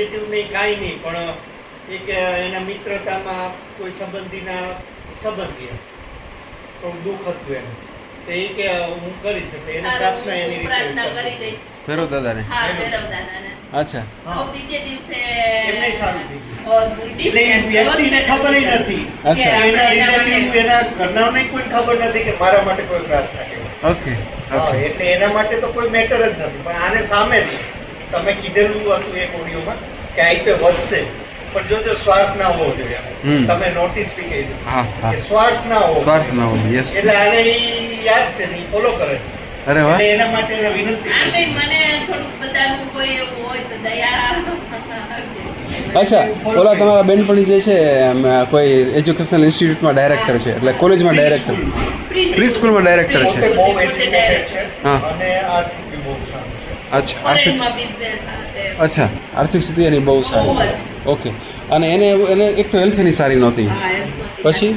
Relative નહીં કાંઈ નહીં પણ એક એના મિત્રતામાં કોઈ સંબંધીના સંબંધી થોડું દુઃખ હતું એમ. તો એ કે હું કરીશ એટલે એને પ્રાર્થના એની રીતે ભેરવ દાદાને? હા ભૈરવ દાદાને. અચ્છા. તો બીજે દિવસે એમનેય સારું થઈ ગયું. એટલે વ્યક્તિને ખબર નથી એના રિલેટિવ એના કોઈ ખબર નથી કે મારા માટે કોઈ પ્રાર્થના ઓકે ઓકે. એટલે એના માટે તો કોઈ મેટર જ નથી પણ આને સામેથી તમે કીધેલું હતું એક ઓડિયોમાં કે આઈપે વધશે પણ જો જો સ્વાર્થ ના હોવો જોઈએ તમે નોટિસ બી કહી દીધું હા હા. કે સ્વાર્થ ના હોવો સ્વાર્થ ના હોવો યસ એટલે આને યાદ છે ને ફોલો કરે છે. અરે વાહ. એના માટે એને વિનંતી આપે મને થોડુંક બધાનું કોઈ એવું હોય તો દયા અચ્છા ઓલા તમારા બેનપણી જે છે એમ, કોઈ એજ્યુકેશનલ ઇન્સ્ટિટ્યૂટમાં ડાયરેક્ટર છે એટલે કોલેજમાં ડાયરેક્ટર પ્રી સ્કૂલમાં ડાયરેક્ટર છે. બહુ એજ્યુકેટેડ છે. હા. અને છે અચ્છા આર્થિક. અચ્છા આર્થિક સ્થિતિ એની બહુ સારી. ઓકે અને એને એને એક તો હેલ્થ એની સારી નહોતી. પછી?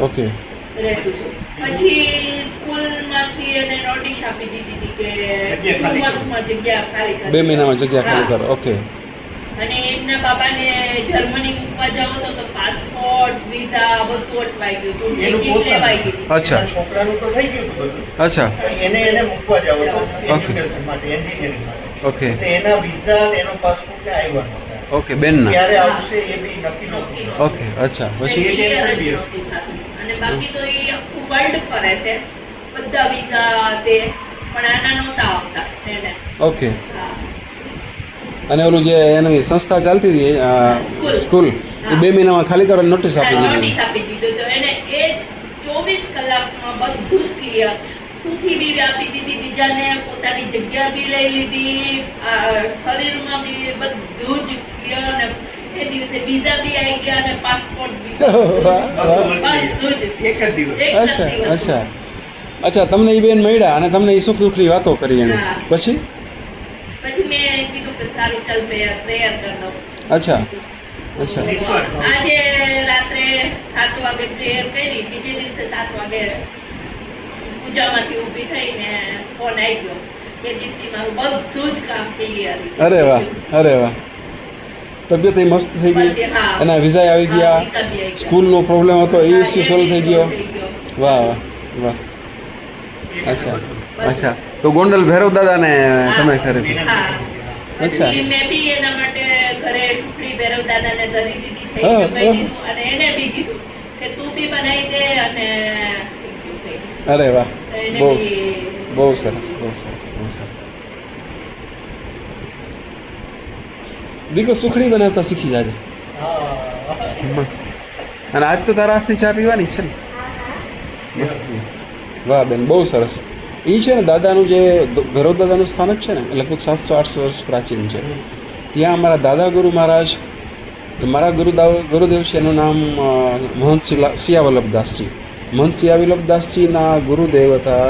ઓકે બે મહિનામાં જગ્યા ખાલી. કરો. ઓકે અને એમના બાબાને જર્મની મૂકવા જાવ તો તો પાસપોર્ટ વિઝા બધું અટવાઈ ગયું હતું એનું ટિકિટ. લેવાઈ ગઈ અચ્છા. છોકરાનું તો થઈ ગયું હતું બધું. અચ્છા. એને એને મૂકવા જાવ તો. એજ્યુકેશન માટે એન્જિનિયરિંગ માટે. ઓકે એના વિઝા ને એનો પાસપોર્ટ ને આવ્યા ઓકે બેનના. ક્યારે હા. આવશે એ બી નક્કી નહોતું. ઓકે અચ્છા. પછી? એ tension બી અને બાકી તો એ આખું વર્લ્ડ ફરે છે. બધા વિઝા તે પણ આના નહોતા આવતા એને. ઓકે અને ઓલું જે એની સંસ્થા ચાલતી હતી સ્કૂલ. એ બે મહિનામાં ખાલી કરવાની નોટિસ આપી નોટિસ આપી દીધું. તો એને એ ચોવીસ કલાકમાં બધું જ ક્લિયર સુથી બી આપી દીધી બીજાને પોતાની જગ્યા બી લઈ લીધી શરીરમાં બી બધું જ ક્લિયર અને એ દિવસે વિઝા બી આવી ગયા અને પાસપોર્ટ બી. એક જ દિવસ. અચ્છા અચ્છા. અચ્છા તમને એ બેન મળ્યા અને તમને એ સુખ દુઃખની વાતો કરી એને પછી? પછી મેં કીધું કે સારું ચાલ પ્રેયર કરી દઉં. અચ્છા. આજે રાત્રે સાત વાગે પ્રેયર કરી બીજે દિવસે સાત વાગે પૂજામાંથી ઊભી થઈને ફોન આવ્યો કે દીપ્તિ મારું બધું જ કામ ક્લિયર અરે વાહ અરે વાહ. તબિયત એ મસ્ત થઈ ગઈ? અને એના વિઝા આવી ગયા. સ્કૂલનો પ્રોબ્લેમ હતો એ ઇસ્યુ સોલ્વ થઈ ગયો. વાહ વાહ વાહ. અચ્છા અચ્છા. તો ગોંડલ ભૈરવ દાદાને તમે ખરીદી. અચ્છા. મેં બી એના માટે ઘરે સુખડી ભૈરવ દાદાને ધરી દીધી થઈ અને એને બી કીધું કે તું બી બનાવી દે અને. અરે વાહ. બહુ બહુ સરસ બહુ સરસ બહુ સરસ. દીકો સુખડી બનાવતા શીખી જાજે. મસ્ત. અને આજ તો તારા હાથની ચા પીવાની છે ને? મસ્ત વાહ બેન બહુ સરસ. એ છે ને દાદાનું જે ભૈરવ દાદાનું સ્થાનક છે ને લગભગ સાતસો આઠસો વર્ષ પ્રાચીન છે. ત્યાં અમારા દાદા ગુરુ મહારાજ મારા ગુરુદાવ ગુરુદેવ છે, એનું નામ મહંત શિલા શિયાવલ્લભદાસજી મહંત શિયાવલ્લભદાસજીના ગુરુદેવ હતા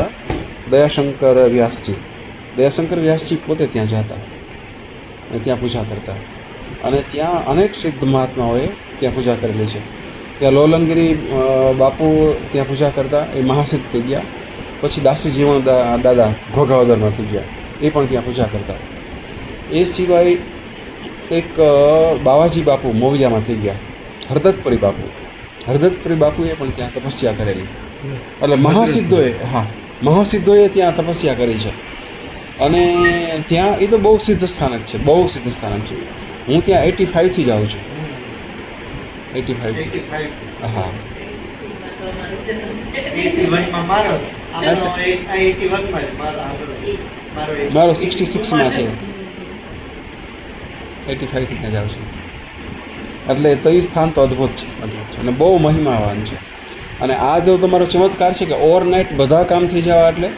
દયાશંકર વ્યાસજી. દયાશંકર વ્યાસજી પોતે ત્યાં જતા અને ત્યાં પૂજા કરતા. અને ત્યાં અનેક સિદ્ધ મહાત્માઓએ ત્યાં પૂજા કરેલી છે. ત્યાં લોલંગીરી બાપુ ત્યાં પૂજા કરતા, એ મહાસિદ્ધ થઈ ગયા. પછી દાસી જીવણ દાદા ઘોઘાવદરમાં થઈ ગયા. એ પણ ત્યાં પૂજા કરતા. એ સિવાય એક બાવાજી બાપુ મોવિયામાં થઈ ગયા હરદત્તપુરી બાપુ હરદત્તપુરી બાપુએ પણ ત્યાં તપસ્યા કરેલી એટલે મહાસિદ્ધોએ હા મહાસિદ્ધોએ ત્યાં તપસ્યા કરી છે અને ત્યાં એ તો બહુ સિદ્ધ સ્થાનક છે બહુ સિદ્ધ સ્થાનક છે હું ત્યાં એટી ફાઇવથી જાઉં છું એટી ફાઇવથી 85. હા મારો સિક્સટી સિક્સમાં છે. 81 માં મારો છે. આનો અચ્છા. એટી ફાઇવથી ત્યાં જાઉં છું એટલે તો એ સ્થાન તો અદ્ભુત છે. અદ્ભુત છે. અને બહુ મહિમાવાન છે. અને આ જો તમારો ચમત્કાર છે કે ઓવરનાઇટ બધા કામ થઈ જવા એટલે?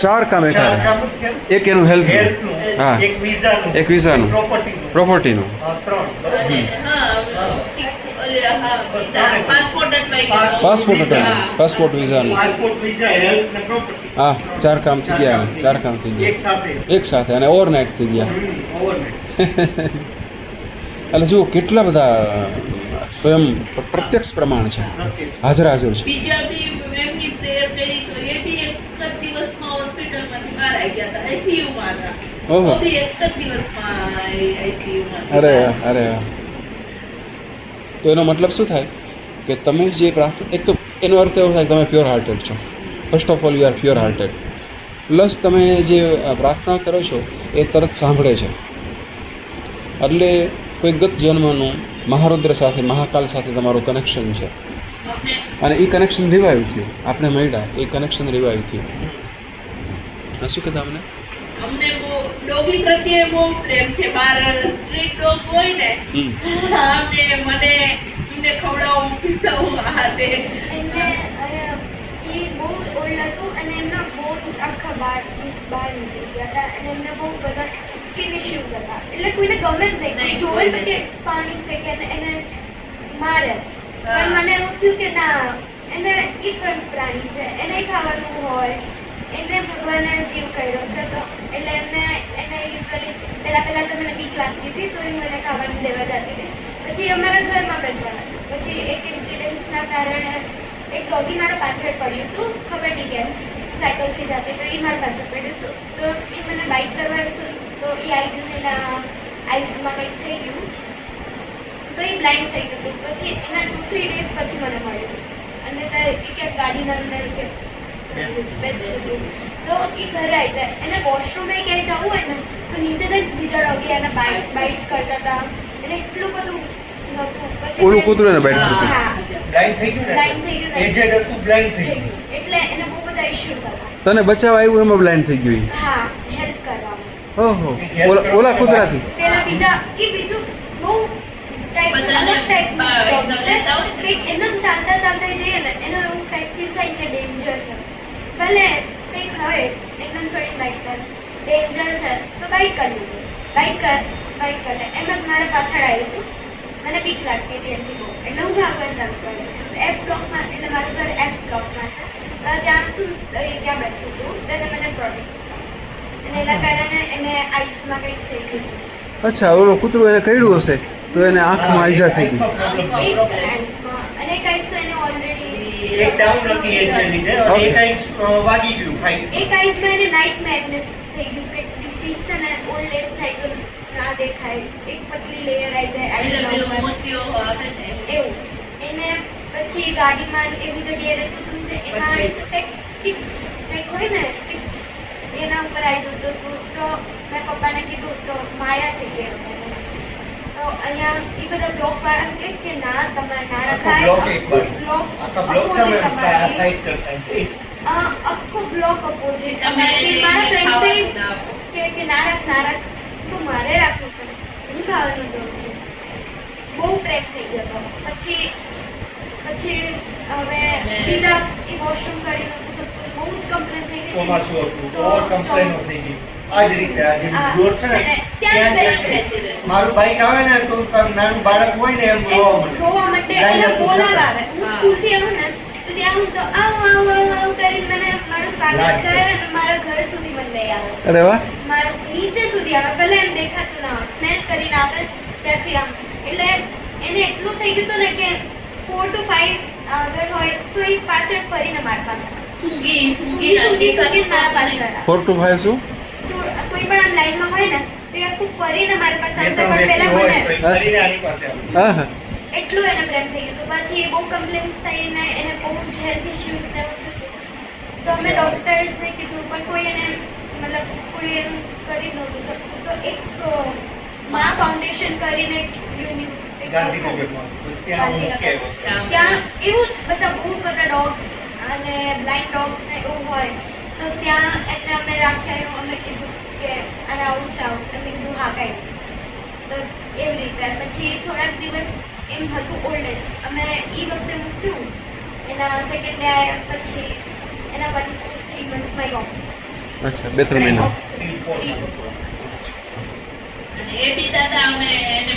ચાર કામ એક એક જ એનું હેલ્થ હા. એક વિઝાનું, એક વિઝાનું. પ્રોપર્ટીનું. પ્રોપર્ટીનું પાસપોર્ટ અટવાઈ પાસપોર્ટ વિઝા. હતા પાસપોર્ટ વિઝાનું પાસપોર્ટ વિઝા હેલ્થ ને પ્રોપર્ટી હા ચાર કામ થઈ ગયા ચાર કામ થઈ એક ગયા સાથે. એક સાથે અને ઓવરનાઇટ થઈ ગયા. એટલે જુઓ કેટલા બધા સ્વયં પ્રત્યક્ષ પ્રમાણ છે. હાજર હાજર છે. બીજા બી એમની પ્રેયર કરી તો એ બી એક જ દિવસ આવી ગયા હતા ICU હતા. ઓહો. બી એક જ દિવસમાં ICU અરે વાહ અરે વાહ. તો એનો મતલબ શું થાય? કે તમે જે પ્રાર્થના, એક તો એનો અર્થ એવો થાય કે તમે પ્યોર હાર્ટેડ છો. First of all you are pure hearted plus તમે જે પ્રાર્થના કરો છો, એ તરત સાંભળે છે. એટલે કોઈ ગત જન્મનું મહારુદ્ર સાથે, મહાકાલ સાથે તમારું કનેક્શન છે. અને એ કનેક્શન રિવાઈવ થયું. આપણે મળ્યા એ કનેક્શન રિવાઈવ થયું. શું કહેતા અમને અમને ડોગી પ્રત્યે બહુ પ્રેમ છે. બાર સ્ટ્રીટ ડોગ હોય ને. અમને મને એમને ખવડાવવું પીવડાવવું આ તે એમને એ બહુ જ ઓલ્ડ હતું અને એમના બોન્સ આખા બહાર બહાર નીકળી ગયા હતા અને એમને બહુ બધા સ્કિન ઇશ્યુઝ હતા. એટલે કોઈને ગમે જ નહીં. જોવે. કે પાણી ફેંકે અને એને મારે. પણ મને એવું થયું કે ના એને એ પણ પ્રાણી છે. એને ખાવાનું હોય એને જીવ કર્યો છે તો એટલે એમને એને યુઝ્યુઅલી પહેલાં પહેલાં તો મને બીક લાગતી હતી તો એ મને ખાવાનું લેવા જતી હતી. પછી અમારા ઘરમાં બેસવાના. પછી એક ઇન્સિડન્સના કારણે એક ડોગી મારા પાછળ પડ્યું હતું ખબર નહીં કેમ સાયકલથી જતી તો એ મારા પાછળ પડ્યું હતું. તો એ મને બાઇટ કરવા આવ્યું તો એ આવી ગયું ને એના આઈઝમાં કંઈક થઈ ગયું. તો એ બ્લાઇન્ડ થઈ ગયું હતું. પછી એના ટુ થ્રી ડેઝ પછી મને મળ્યું. અને ત્યારે એ ક્યાંક ગાડીના અંદર કે બેસી. બેસી હતું. તો એ ઘરે આવી જાય. એને વોશરૂમે ક્યાંય જવું હોય ને તો નીચે જઈને બીજા ડોગી એને બાઇટ બાઇટ કરતા હતા. એને એટલું બધું નહોતું. ઓલું કૂતરું એને bite કરતું. હા બ્લાઇન્ડ થઈ ગયું થઈ ગયું. એજેડ હતું બ્લાઇન્ડ થઈ થઈ ગયું. ગયું એટલે એને બહુ બધા ઇશ્યુઝ હતા. તને બચાવ આવ્યું એમાં બ્લાઇન્ડ થઈ ગયું હા હેલ્પ કરવામાં ઓહો. ઓલા કૂતરાથી પેલા બીજા એ બીજું બહુ ટાઈપ અલગ ને. કંઈક એમને ચાલતા ચાલતા જઈએ ને એને એવું કંઈક ફીલ થાય કે ડેન્જર છે. ભલે હોય એમને થોડી બાઇક કર ડેન્જર છે. તો બાઇક કરી લીધું. બાઇક કર બાઇક કર. એમ જ મારા પાછળ આવ્યું હતું મને બીક લાગતી હતી એમની બહુ. એટલે હું ભાગવાનું ચાલુ કર્યું એફ બ્લોકમાં એટલે મારું ઘર એફ બ્લોકમાં છે. તો ત્યાં હતું તો એ ત્યાં બેઠું હતું તેને મને પ્રોબ્લેમ અને એના કારણે એને આઈસમાં કંઈક થઈ ગયું હતું અચ્છા ઓલો કૂતરો એને કર્યું હશે તો એને આંખમાં ઈજા થઈ ગઈ. અને એક આઈસ તો એને એક ડાઉન હતી એને લીધે અને એક આઈસ વાગી ગયું ફાઇટ એક આઈસમાં એને નાઇટ મેડનેસ થઈ ગયું. કંઈક ડિસીઝ છે ને ઓલ્ડ એજ થાય તો ના દેખાય. એક પતલી લેયર આવી જાય એટલે પેલું આઈસમાં આવે ને એવું. એને પછી ગાડીમાં એવી જગ્યાએ રહેતું હતું ને કંઈક ટિક્સ કંઈક હોય ને ટિક્સ એના ઉપર આવી જતું હતું. તો મેં પપ્પાને કીધું તો માયા થઈ ગઈ અહીંયા એ બધા બ્લોક વાળા કે ના તમારે ના રખાય બ્લોક એક બ્લોક આખા બ્લોક સામે ફાઇટ કરતા છે. આખો બ્લોક ઓપોઝિટ તમે મારા ફ્રેન્ડ. કે કે ના રાખ ના રાખ તો મારે રાખવું છે. હું ખાવાનું દઉં છું. બહુ પ્રેમ થઈ ગયો હતો. પછી પછી હવે બીજા એ વોશરૂમ કરી નહોતું શકતું બહુ જ કમ્પ્લેન થઈ ગઈ ચોમાસું હતું. તો ઓવર થઈ ગઈ. આ જ રીતે આ જે ડોર છે ને ત્યાં જ. મારું બાઈક આવે ને તો નાનું બાળક હોય ને એમ રોવા માંડે. રોવા માંડે એને બોલાવા. આવે હું સ્કૂલથી આવું ને તો ત્યાં હું તો આવ આવ આવ કરીને મને મારું સ્વાગત કરે. અને મારા ઘર સુધી મને લઈ આવે. અરે વાહ. મારું નીચે સુધી આવે ભલે એમ દેખાતું ના હોય સ્મેલ કરીને આવે ત્યાંથી આમ. એટલે એને એટલું થઈ ગયું હતું ને કે ફોર ટુ ફાઈવ આગળ હોય તો એ પાછળ ફરીને મારા પાસે. સુગી સૂંઘી નાખી સૂંઘી મારા પાસે. ફોર ટુ ફાઈવ શું? પણ આમ લાઈનમાં હોય ને તો એ આખું ફરીને મારી પાસે આવશે. પણ પહેલા મને તો આની પાસે હા હા. એટલું એને પ્રેમ થઈ ગયું. પછી એ બહુ કમ્પ્લેન્સ થઈને એને બહુ જ હેલ્થ ઇશ્યુઝ ને એવું થયું હતું. તો અમે ડોક્ટર્સને કીધું પણ કોઈ એને મતલબ કોઈ એનું કરી નહોતું શકતું. તો એક મા ફાઉન્ડેશન કરીને ત્યાં એવું જ બધા બહુ બધા ડોગ્સ અને બ્લાઇન્ડ ડોગ્સ ને એવું હોય. તો ત્યાં એટલે અમે રાખ્યા એવું અમે કીધું. કે આને આવું છે આવું છે. મેં કીધું હા કાંઈ તો એવી રીતે. પછી થોડાક દિવસ એમ હતું ઓલ્ડ એજ અમે એ વખતે મૂક્યું. એના સેકન્ડ ડે આવ્યા પછી એના વન થ્રી મંથમાં ઓફ અચ્છા બે ત્રણ મહિના. અને એ બી દાદા અમે એને